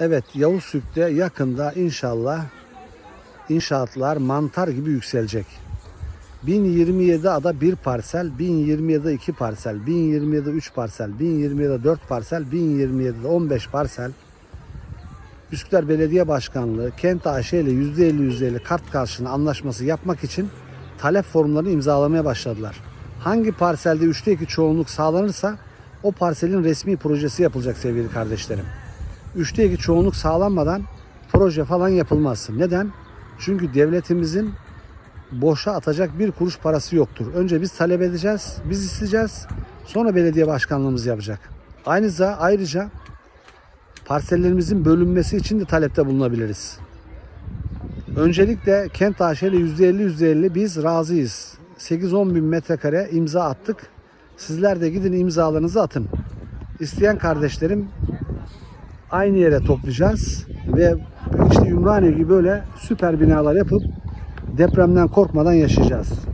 Evet Yavuz Sük'te yakında inşallah inşaatlar mantar gibi yükselecek. 1027 ada bir parsel, 1027 iki parsel, 1027 üç parsel, 1027 dört parsel, 1027 15 parsel. Üsküdar Belediye Başkanlığı Kent AŞ ile %50 %50 kart karşılığı anlaşması yapmak için talep formlarını imzalamaya başladılar. Hangi parselde 3'te 2 çoğunluk sağlanırsa o parselin resmi projesi yapılacak sevgili kardeşlerim. 3'te 2 çoğunluk sağlanmadan proje falan yapılmaz. Neden? Çünkü devletimizin boşa atacak bir kuruş parası yoktur. Önce biz talep edeceğiz, biz isteyeceğiz. Sonra belediye başkanlığımız yapacak. Ayrıca ayrıca parsellerimizin bölünmesi için de talepte bulunabiliriz. Öncelikle Kent AŞ ile %50 %50 biz razıyız. 8-10 bin metrekare imza attık. Sizler de gidin imzalarınızı atın. İsteyen kardeşlerim aynı yere toplayacağız ve işte Ümraniye gibi böyle süper binalar yapıp depremden korkmadan yaşayacağız.